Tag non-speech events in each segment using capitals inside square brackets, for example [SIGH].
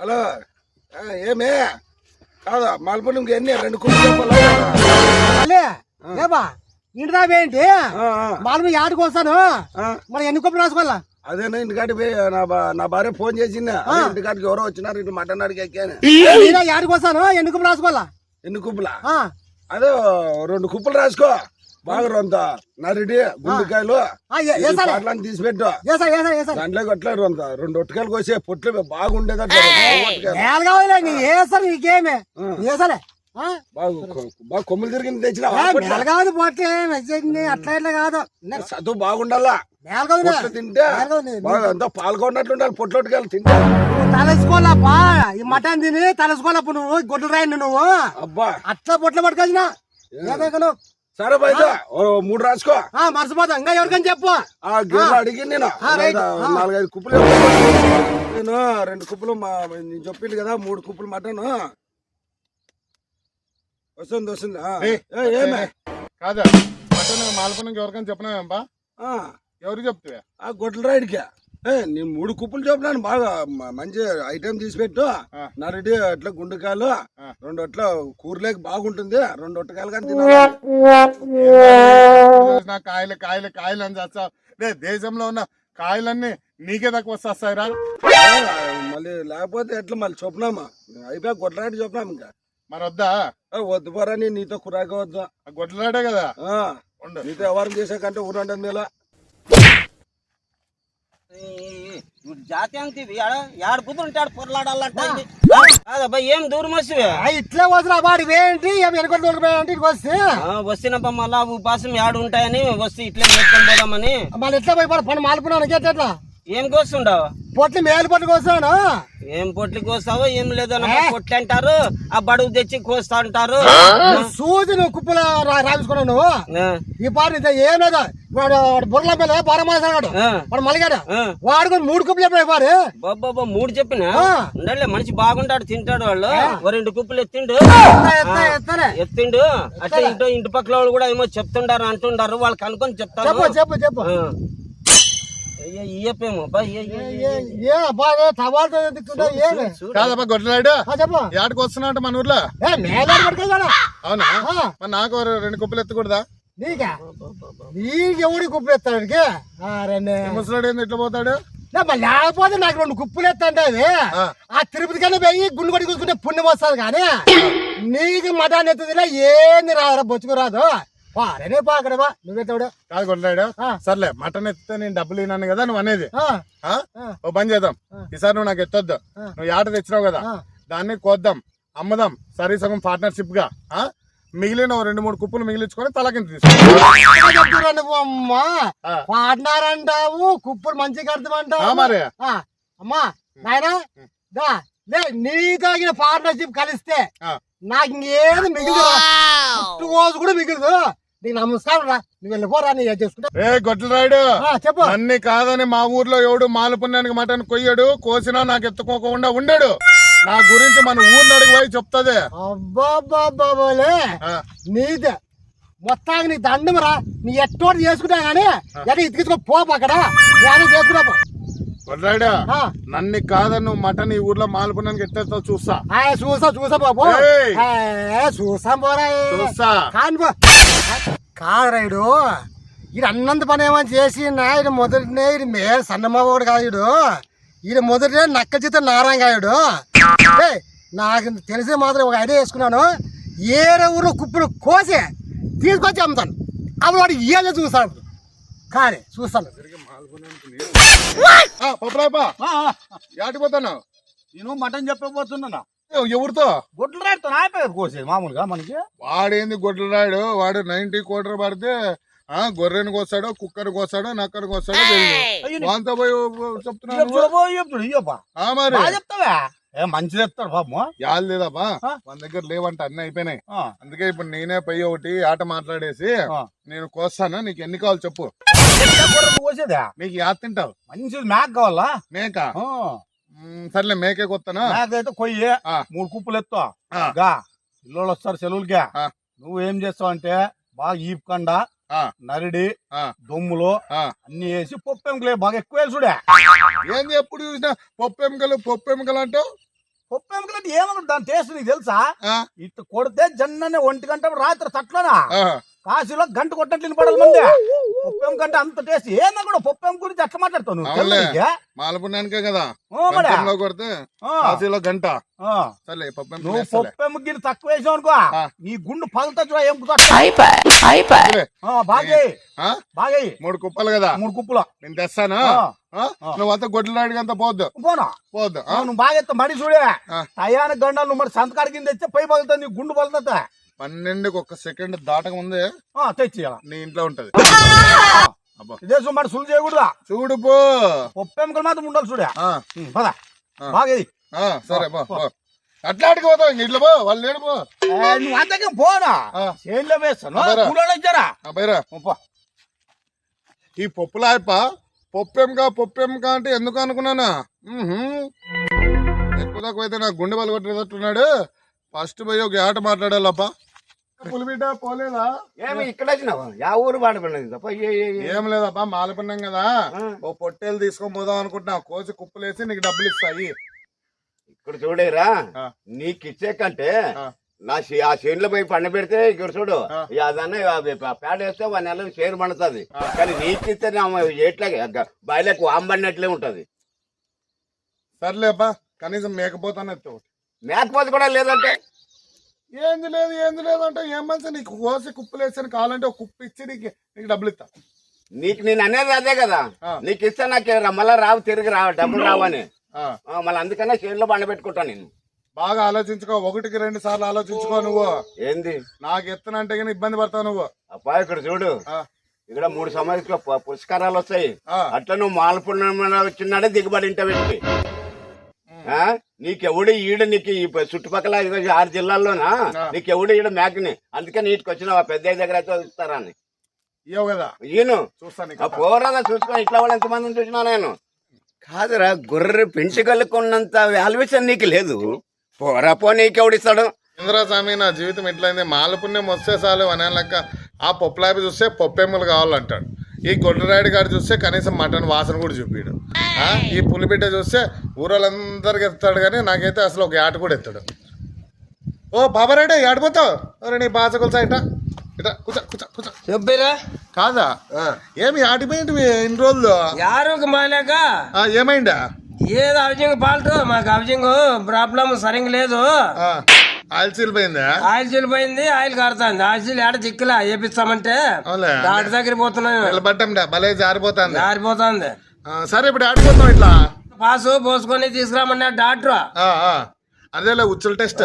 Hello. ఆ, ఏమే? కాదా మలపడంకి ఎన్ని? రెండు కుప్పలు చెప్పాలా? అలే ఏబా ఇంటి దాకా ఏంటి ఆ, ఆ, మాలు ఆడికి వస్తాను? ఆ. మరి ఎన్ని కప్పులు రాసుకోవాలా? అదేనా ఇంటికాడికి పోయి నా బా- నా భార్య ఫోన్ చేసిందా? ఇంటికాడికి ఎవరో వచ్చినారు ఇటు మటన్ అడిగి ఎక్కాను. ఆడికి వస్తాను? ఎన్ని కప్పులు రాసుకోవాలా? ఎన్ని కుప్పలా? ఆ, అదే రెండు కుప్పలు రాసుకో. బాగా రొంత నరిడి గుండెకాయలు. పాటలను తీసి పెట్టు. దాంట్లోకి అట్లా రొంత రెండు ఒట్టకాయలు కోసే పొట్లు ఆ? బాగా కొమ్ములు తిరిగింది తెచ్చిన కాదు పోట్లే. మెచ్చేసింది అట్లా ఇట్లా కాదు. చదువు బాగుండాలా? తింటే. బాగా పాల్గొన్నట్లు ఉండాలి పొట్లొట్టుకాయలు తింటే. నువ్వు తలసుకోవాలప్పా ఈ మటన్ తిని తలసుకోవాలప్పుడు నువ్వు గొడ్లు రాయండి నువ్వు. అబ్బా. అట్లా పొట్లు పట్టుకొచ్చినా. సరే బయట ఓ మూడు రాసుకో. మర్చిపోతా. ఇంకా ఎవరికని చెప్పు. ఆ అడిగి నేను. నాలుగైదు కుప్పలు నేను రెండు కుప్పలు మా నేను చెప్పింది కదా మూడు కుప్పలు మటన్. వస్తుంది వస్తుంది. ఆ. ఏయ్, ఏ, ఏమే కాదా. మటన్ మాల్పనకి ఎవరికైనా చెప్పినావేంపా ఆ, ఎవరికి చెప్తావే? ఆ గొడ్ల రైడ్కి నేను మూడు కుప్పలు చెప్పినాను బాగా మంచి ఐటెం తీసి పెట్టు. నరటి అట్లా గుండెకాయలు. రెండు అట్లా కూరలేక బాగుంటుంది. రెండు ఒట్టకాయలు కానీ కాయలు కాయలు కాయలు అని చేస్తా రే దేశంలో ఉన్న కాయలన్నీ నీకే తక్కువ వస్తాయిరా మళ్ళీ లేకపోతే ఎట్లా మళ్ళీ చొప్పునామా? అయిపోయా గొడ్ల రైడ్ చొప్పునాము ఇంకా? మరి వద్దా? వద్దు పరని నీతో కురాక వద్దు. గొడ్లాడే కదా? నీతో వ్యవహారం చేసే కంటే ఊరంటది మేలా. ఇటు జాతి అంతివి ఆడ కుదురుంటాడు పొరలాడాలంటే ఏం దూరం వస్తువే? ఆ, ఇట్లా వాడి అంటే ఇటు వస్తే. వస్తున్నప్ప మళ్ళా ఉపాసం ఆడు ఉంటాయని వస్తే ఇట్లే పోదామని. మళ్ళీ ఎట్లా పోయి పని మాలిపోయినాను ఎట్లా? ఏం కోస్తుండవు? పొట్లు మేలు పట్టు కోసాను ఏం పొట్లు కోస్తావో ఏం లేదన్న పొట్లు అంటారు? ఆ బడుగు తెచ్చి కోస్తా అంటారు. సూది నువ్వు కుప్పలు రా- రాపించుకున్నావు నువ్వు? ఆ, ఈ పాట ఏం లేదా. వాడు వాడు బుర్రల మీద బారమాసాడు ఆ, వాడు మలిగాడు. వాడు కూడా మూడు కుప్పలు చెప్పాడు వాడు బాబా మూడు చెప్పిన. ఉండలే మనిషి బాగుంటాడు తింటాడు వాళ్ళు ఓ రెండు కుప్పలు ఎత్తిండు. ఎత్తా, ఎత్తా, ఎత్తానే. ఎత్తిండు. అట్లా ఇంటో ఇంటి పక్కల వాళ్ళు కూడా ఏమో చెప్తుండారు అంటుండారు. వాళ్ళకి అనుకొని చెప్తాను. చెప్పు చెప్పు చెప్పు. కాదబ్బా గొడ్లాడు మన ఊర్లో? అవునా. మరి నాకు రెండు కుప్పలు ఎత్తకూడదా? నీకా? నీకు ఎవడి కుప్పలు ఎత్తాడికి ముసలాడు ఏంది ఇట్లా పోతాడు? లేకపోతే నాకు రెండు కుప్పలు ఎత్తంటే ఆ. ఆ తిరుపతి కన్నా పోయి గుండు కొట్టి కూసుకుంటే పుణ్యం వస్తుంది కానీ నీకు మటాన్ ఎత్తుదిలా ఏంది రాదురా బొచ్చుకు రాదు. వారనే పాకడవా నువ్వెత్తాడు కాదు ఆ. సర్లే మటన్ ఎత్తితే నేను డబ్బులు ఇన్నాను కదా నువ్వు అనేది. ఆ, ఆ? ఆ. ఓ పని చేద్దాం. ఈసారి నువ్వు నాకు ఎత్తొద్దు. నువ్వు ఆట తెచ్చినావు కదా. దాన్ని కోద్దాం అమ్మదాం సరీ సగం పార్ట్నర్షిప్గా. ఆ? మిగిలిన రెండు మూడు కుప్పలు మిగిలించుకొని తలకింత తీసుకో. ఎక్కడ చెప్తున్నా నువ్వు అమ్మా. ఆ. పాడినారంటావు కుప్పలు మంచిగా ఆ కడతామంటావు మరి. ఆ, అమ్మా నాయనా దా లే నీతో ఈయన పార్ట్నర్షిప్ కలిస్తే ఆ. నాకు ఇంకేది మిగిలిదు రోజు కూడా మిగిలిదు. నీకు నమస్కారం రా నువ్వు వెళ్ళిపోరా నీ చేసుకుంటా. ఏ గొడ్ల రాయుడు ఆ, చెప్పు. అన్ని కాదని మా ఊర్లో ఎవడు మాల పుణ్యానికి మటన్ కొయ్యడు కోసినా నాకు ఎత్తుకోకుండా ఉండడు. నా గురించి మన ఊరిని అడిగి పోయి చెప్తాదే. అబ్బాబ్బాబ్బాబోలే ఆ, నీదే. మొత్తానికి నీ దండం రా నీ ఎట్టోటి చేసుకుంటా గానీ ఎక్కడ ఇతికించుకో పోపు అక్కడ. నేను చేసుకున్నా ఆ, నన్ను కాదని నువ్వు మటన్ ఈ ఊర్లో మాల పుణ్యానికి ఎత్తేస్తావు చూస్తా చూసా చూసా బాబు. చూసాం పోరా చూస్తా. కాదురాయుడు ఈడు అన్నంత పని ఏమని చేసి నా ఈడు మొదటినే ఈడు మే సన్నమ్మవాడు కాదు ఈడు. ఈడు మొదటినే నక్క చిత్త నారాయణగాయుడు నాకు తెలిసి మాత్రం ఒక ఐడియా వేసుకున్నాను. ఏరే ఊరు కుప్పలు కోసి తీసుకొచ్చి అమ్ముతాను. అప్పుడు వాడు ఏదో చూస్తాడు. కానీ చూస్తాను. నేను మటన్ చెప్పబోతున్నా ఎవరితో? గొడ్లు రేటుతో నాయపేరు కోసేది మామూలుగా మనకి. వాడేంది గొడ్లు రాయుడు వాడు నైన్టీ కోటర్ పడితే ఆ గొర్రెని కోస్తాడో కుక్కని కోస్తాడో నక్కని కోస్తాడో వాంతో పోయి బాగా చెప్తావా? ఏ మంచి చెప్తాడు పాపం యాలు లేదబ్బా? మన దగ్గర లేవంట అన్ని అయిపోయినాయి. అందుకే ఇప్పుడు నేనే పోయి ఒకటి ఆట మాట్లాడేసి. నేను కోస్తాను నీకు ఎన్ని కావాలి చెప్పు. కోసేదా? నీకు యాద తింటావు. మంచిది మేక కావాలా? మేక? సర్లే మేకే కొత్తనా? మేక అయితే కొయ్యి. మూడు కుప్పలు ఎత్తా. గా పిల్లలు వస్తారు సెలవులకి. నువ్వు ఏం చేస్తావు అంటే బాగా ఈపుకండ. నరిడి ఆ. దొమ్ములు ఆ. అన్ని వేసి పప్పు ఎంకలే బాగా ఎక్కువ వేసి చూడే. ఏంది ఎప్పుడు చూసినా పప్పు ఎముకలు పప్పు ఎముకలు అంటావు? పప్పు ఎముకలంటే ఏమన్నా దాని టేస్ట్ నీకు తెలుసా? ఆ, ఇట్టు కొడితే జన్ననే ఒంటి గంట రాత్రి తట్లోనా. కాశీలో గంట కొట్టట్లు పడాలి మంది. పప్పు ఎముకంటే అంత టేస్ట్ ఏందా కూడా పప్పు ఎముక గురించి అట్లా మాట్లాడతావు? మాలపుణ్యానికే కదా. కొడితే కాశీలో గంట. ఆ. సర్లే పప్పు ఎముక నువ్వు. పప్పు ఎముక గిన్నె తక్కువ వేసావు అనుకో. నీ గుండు పగులుతా చూడ ఎముక సర్లే. బాగా ఆ? బాగా మూడు కుప్పలు కదా? మూడు కుప్పులు. నేను తెస్తాను? ఆ. ఆ? నువ్వంతా గొడ్ల అంతా పోద్దు. పోనా? పోద్దు నువ్వు బాగా ఎత్తా మడి చూడే. ఆ. టయానికి గండాలు నువ్వు మరి సంతకాడి కింద తెస్తే పై పగులుతుంది నీ గుండు పగులుతా పన్నెండుకి ఒక సెకండ్ దాటక ముందే తెచ్చి నీ ఇంట్లో ఉంటది. అబ్బా. ఇదే సుమారు సులు చేయకూడదా? చూడు పో. పప్పు ఎముకలు మాత్రం ఉండాలి చూడే. పద. బాగా సరే పో. పో. అట్లా ఆడికి పోతావు ఇంక ఇట్లా పో వాళ్ళు లేడు పో. ఏ, నువ్వు అంతకే పోనా వేస్తాను. కూలోళ్ళు వచ్చారా బైరా. ఈ పప్పులాయప పప్పెంక పప్పెంక అంటే ఎందుకు అనుకున్నానా. ఎక్కువ తక్కువ అయితే నాకు గుండె బలు కొట్టేటట్టున్నాడు. ఫస్ట్ పోయి ఒక ఆట మాట్లాడాలప్ప. పులిబిడ్డ పోలేదా? ఏమి ఇక్కడ వచ్చినావు? యా ఊరు వాడపడినది తప్ప ఏ- లేదప్పా మాలపన్నాం కదా. ఓ పొట్టేలు తీసుకొని పోదాం అనుకుంటున్నా. కోసి కుప్పలేసి నీకు డబ్బులు ఇస్తాయి ఇక్కడ చూడేరా. నీకు ఇచ్చే కంటే. నా ఆ చేనులో పోయి పండ పెడితే ఇక్కడ చూడు అదన్న పేడ వేస్తే వన్ నెల చేరు పండుతుంది. కానీ నీకు ఇస్తే నా ఎట్లా బయలకు వాంబడినట్లే ఉంటది. సర్లేపా కనీసం మేకపోతానే మేకపోతే కూడా లేదంటే? ఏంది లేదు ఏంది లేదు అంటే ఏం మంచి నీకు కోసి కుప్పలేసి కావాలంటే ఒక కుప్ప ఇచ్చి నీకు నీకు డబ్బులు ఇస్తా. నీకు నేను అనేది అదే కదా. నీకు ఇస్తే నాకు మళ్ళా రావు తిరిగి రావు డబ్బులు రావని. మళ్ళీ అందుకనే చేనులో పండ పెట్టుకుంటా నేను. బాగా ఆలోచించుకో ఒకటికి రెండు సార్లు ఆలోచించుకో నువ్వు. ఏంది? నాకు ఎత్తనంటే కానీ ఇబ్బంది పడతావు నువ్వు. అప్పా ఇక్కడ చూడు. ఇక్కడ మూడు పు- పురస్కారాలు వస్తాయి. అట్లా నువ్వు మాలపుణ్యం వచ్చినాడే దిగుబడి ఇంట పెట్టి. ఆ? నీకెవడు ఈడు నీకు ఈ చుట్టుపక్కల ఆరు జిల్లాల్లోనా. నీకెవడు ఈడు మేకని అందుకే నీటికి వచ్చిన పెద్ద దగ్గర అయితే ఇయ్యవు కదా. ఈయను? చూస్తా నీకు. ఆ పోరాదా చూసుకొని ఇట్లా వాళ్ళు ఎంతమందిని చూసినా నేను? కాదురా గొర్రె పెంచుకలుకున్నంత వాల్యుయేషన్ నీకు లేదు. పోరా పో నీకెవడిస్తాడు? ఇంద్రా స్వామి నా జీవితం ఎట్లయింది? మాలపుణ్యం వస్తే చాలు అనే లెక్క. ఆ పప్పులాపి చూస్తే పప్పెమ్మలు కావాలంటాడు. ఈ గొడ్లరాయుడు గారు చూస్తే కనీసం మటన్ వాసన కూడా చూపిడు. ఆ, ఈ పులిబిడ్డ చూస్తే ఊరలందరికి ఎత్తాడు కానీ నాకైతే అసలు ఒక ఆట కూడా ఎత్తాడు. ఓ బాబారాయుడు ఆడిపోతావు అరే నీ బాస కొలుసా ఇట. ఇట కూర్చో కూర్చో కూర్చో. చెప్పిరా. కాదా? ఏమి ఆడిపోయింది ఇన్ని రోజులు? యారుకు మాలేక? ఆ, ఏమైందా? ఏదో హౌసింగ్ ఫాల్ట్ మాకు హౌసింగ్ ప్రాబ్లం సరిగ్గా లేదు. ఆయిల్ సీల్ పోయిందా? ఆయిల్ చీలిపోయింది ఆయిల్ కారుతుంది. ఆయిల్ ఏడ చిక్కులా? వేపిస్తామంటే డాక్టర్ దగ్గర పోతున్నాను భలే జారిపోతుంది. జారిపోతుంది. సరే ఇప్పుడు ఆడిపోతాం ఇట్లా. పాసు పోసుకొని తీసుకురామన్నా డాక్టర్. అదేలే ఉచ్చుల టెస్ట్.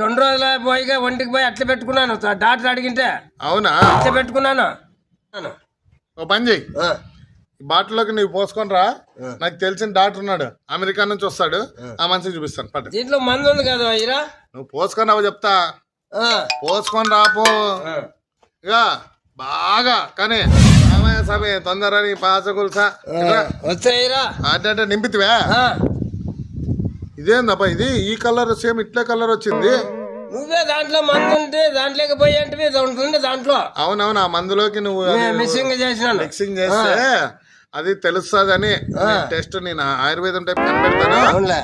రెండు రోజుల పోయిగా ఒంటికి పోయి అట్లా పెట్టుకున్నాను. డాక్టర్ అడిగింటే అవునా? అట్లా పెట్టుకున్నాను. ఓ పని చెయ్యి బాటిల్లోకి నువ్వు పోసుకొని రా. నాకు తెలిసిన డాక్టర్ ఉన్నాడు. అమెరికా నుంచి వస్తాడు. ఆ. మనిషిని చూపిస్తాను. పట్టు. దీంట్లో మందు ఉంది కదా ఇరా నువ్వు పోసుకొని రావు చెప్తా. పోసుకొని రాపో. ఇక బాగా. కానీ రామయ్య స్వామి తొందర నీ పాస కుల్సా వచ్చాయిరా అంటే నింపితివా ఆ, ఇదేందప్ప ఇది ఈ కలర్ సేమ్ ఇట్లే కలర్ వచ్చింది. నువ్వే దాంట్లో మందు ఉంటే దాంట్లోకి పోయి అంటే ఉంటుంది దాంట్లో. అవునవును ఆ మందులోకి నువ్వు అది మిస్సింగ్ చేసినాను. మిక్సింగ్ చేస్తే అది తెలుస్తుందని టెస్ట్ నేను ఆయుర్వేదం టైప్ కనిపెడతాను.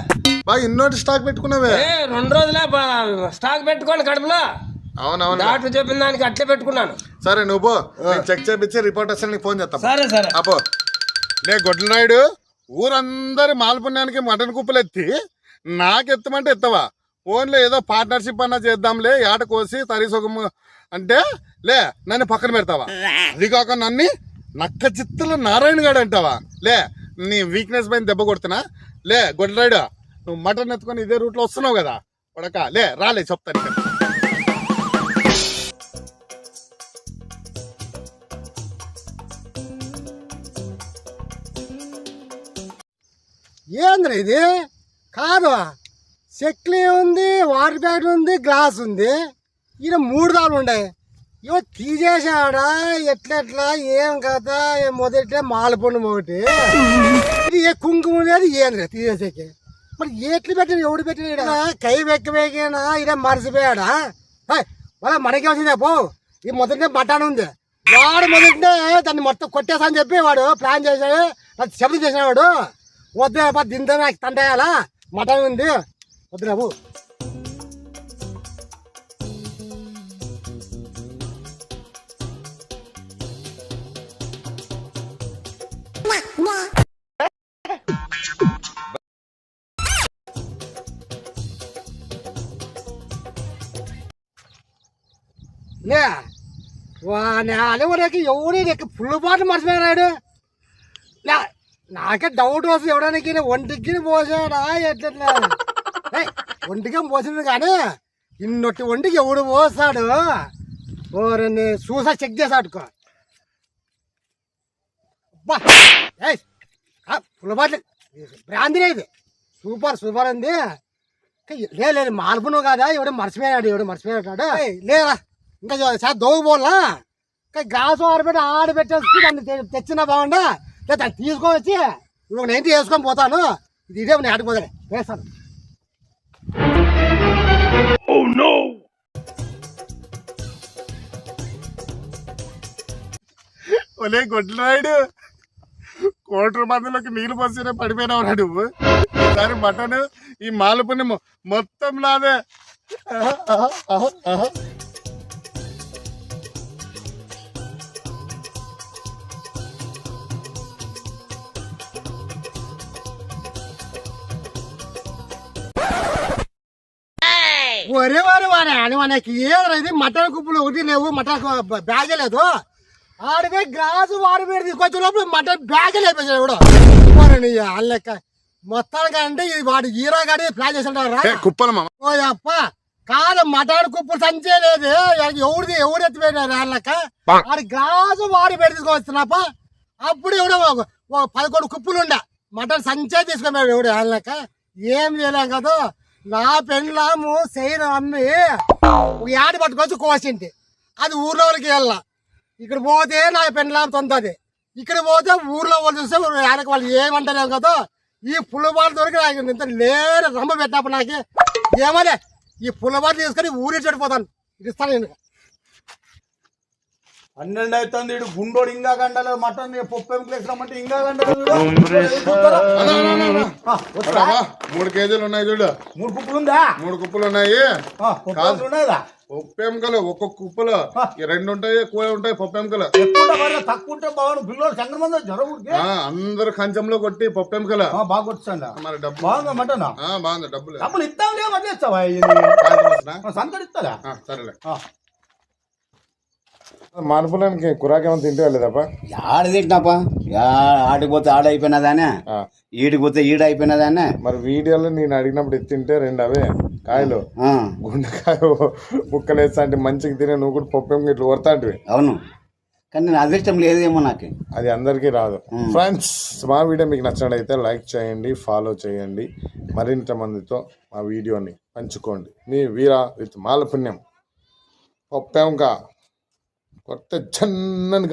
బాగా ఇన్నోటి స్టాక్ పెట్టుకున్నావే. రెండు రోజులే బా- స్టాక్ పెట్టుకోండి కడుపులో. అవునవును. డాక్టర్ చెప్పిన దానికి అట్లే పెట్టుకున్నాను. సరే నువ్వు చెక్ చేపించి రిపోర్ట్ వస్తే నీకు ఫోన్ చేస్తాను సరే సరే. అపో లే గొడ్లనాయుడు ఊరందరి మాల్పుణ్యానికి మటన్ కుప్పలు ఎత్తి నాకెత్తమంటే ఎత్తవా? ఫోన్లో ఏదో పార్ట్నర్షిప్ అన్నా చేద్దాంలే ఏట కోసి తరిసొకము అంటే లే నన్ను పక్కన పెడతావా? అది కాక నన్ను నక్క చిత్తులు నారాయణ గాడు అంటావా? లే నీ వీక్నెస్ పైన దెబ్బ కొడుతున్నా? లే గొడ్లనాయుడు నువ్వు మటన్ ఎత్తుకొని ఇదే రూట్లో వస్తున్నావు కదా? పడక లే రాలే చెప్తాను ఇక్కడ. ఏంద్ర ఇది? కాదు. చెక్లీ ఉంది వాటర్ ప్యాకెట్ ఉంది గ్లాస్ ఉంది. ఈయన మూడు దాలు ఉన్నాయి. ఇవ తీసేసాడా ఎట్లెట్లా? ఏం కదా మొదట మొదటి మాలపండు ఒకటి ఇది ఏ కుంకుమ లేదు ఏంద్ర తీసేసేకి. మరి ఎట్లు పెట్టిన ఎవడు పెట్టిన ఈడ? కై వెక్కవేకినా ఇడ మరిసిపోయాడా? హేయ్, వాళ్ళ మనకే వచ్చిందే? పో. ఈ మొదటి బట్టాను ఉంది. వాడు మొదటినే దాన్ని మొత్తం కొట్టేసా అని చెప్పి వాడు ప్లాన్ చేశాడు. నాకు శబ్దం చేసిన వాడు. వద్దే దీంతో నాకు తండేయాలా మటన్ ఉంది. వద్దు బాబు. లే వాని ఫుల్ బాటిల్ మర్చిపోయినాడు. నాకే డౌట్ వస్తుంది ఎవడానికి ఒంటికి పోసాడా ఎట్లా [LAUGHS] ఒంటికి పోసింది కానీ ఇన్నొట్టి ఒంటికి ఎవడు పోస్తాడు ఓరని చూసా చెక్ చేసాడుకో. అబ్బా! ఏయ్ ఆ, ఫుల్ బాటిల్. బ్రాంతినే ఇది. సూపర్ సూపర్ అంది లే లేదు మార్పును కాదా? ఎవడు మర్చిపోయాడు ఎవడు మర్చిపోయాడు. లేరా ఇంకా చాలా దోగుపోలా ఇంకా గ్లాసు ఆడబెట్టి ఆడబెట్టేసి దాన్ని తెచ్చినా బాగుండా లేదా దాన్ని తీసుకొని వచ్చి ఇప్పుడు నేను వేసుకొని పోతాను. ఇది ఇదే నేను ఆడిపోతాను వేస్తాను. Oh, ఒలే గొడ్లనాయుడు కోట్ల మందిలోకి నీళ్ళు పోసిన పడిపోయినావు నువ్వు. ఈసారి మటన్ ఈ మాలపుని మొత్తం లాదే ఒరే వారు వాడే అని మనకి ఏదో ఇది మటన్ కుప్పలు ఒకటి లేవు మటన్ బ్యాగ్ లేదు. ఆడిపోయి గ్లాసు వాడి మీద తీసుకొచ్చే లోపల మటన్ బ్యాగ్ లేపేసాడు వారిని అల్లెక్క మొత్తానికి అంటే ఇది వాడు హీరో గాడి ప్లాన్ కుప్పలు మామ ఓ అప్ప కాదు మటన్ కుప్పలు సంచే లేదు. ఎవరిది ఎవరు ఎత్తిపోయినారు వాళ్ళక ఆడి గ్లాసు వాడి పెట్టి తీసుకొస్తున్నాప. అప్పుడు ఎవడో పదకొండు కుప్పలు ఉండ. మటన్ సంచే తీసుకున్నాడు ఎవడు వాళ్ళక ఏం చేయలేం కదా. నా పెండ్లాము చేయను అమ్మి ఒక యాడి పట్టుకొచ్చి కోసింది అది ఊర్లో వాళ్ళకి వెళ్ళా ఇక్కడ పోతే నా పెండ్లాం తొంతది ఇక్కడ పోతే ఊర్లో వాళ్ళు చూస్తే వాళ్ళకి వాళ్ళు ఏమంటారు కదా. ఈ పుల్లబాటు దొరికి నాకు ఇంత లేరు రమ్మ పెట్టినప్పుడు నాకు ఏమనే ఈ పుల్లబాటు తీసుకొని ఊరి చెడిపోతాను. ఇది ఇస్తాను నేను. పన్నెండు అవుతుంది ఇడు గుండోడు ఇంకా గంటలు మటన్ పప్పు ఏం వేసినామంటే ఇంకా గంటలు మూడు కేజీలు ఉన్నాయి చూడు. మూడు కుప్పలు ఉందా? మూడు కుప్పలు ఉన్నాయి. ఆ, పప్పు ఎముకలు ఒక్కొక్క కుప్పలు. రెండు ఉంటాయి కూర ఉంటాయి పప్పు పర్లేదు, తక్కువ ఉంటే బాగుండు. పిల్లలు చంద్రమంది జ్వరం అందరు కంచంలో కొట్టి పప్పు ఎముకలు. ఆ, బాగా వచ్చాండా మరి డబ్బు బాగుందా మటన్? బాగుంది డబ్బులు. డబ్బులు ఇస్తాం లేవు మళ్ళీ ఇస్తావా సాయంత్రం వస్తున్నా? సంతడి ఇస్తారా ఆ, సరేలే ఆ. మానుపులానికి కురాకి ఏమైనా తింటే లేదప్పా ఆడ తింటున్నాపా ఆడికి పోతే ఆడ అయిపోయినదానే ఈడికి పోతే ఈడ అయిపోయినదానే మరి వీడియోలో నేను అడిగినప్పుడు ఎత్తింటే రెండు అవే. కాయలు. గుండెకాయ ముక్కలు వేస్తా అంటే మంచిగా తినే నువ్వు కూడా పప్పు ఎముక ఇట్లా కొడతాంటివి. అవును. కానీ నా అదృష్టం లేదేమో నాకు. అది అందరికీ రాదు. ఫ్రెండ్స్ మా వీడియో మీకు నచ్చినట్లయితే లైక్ చేయండి ఫాలో చేయండి. మరింత మందితో మా వీడియోని పంచుకోండి. మీ వీర విత్ మాల పుణ్యం. పప్పెంక కొత్త జన్నని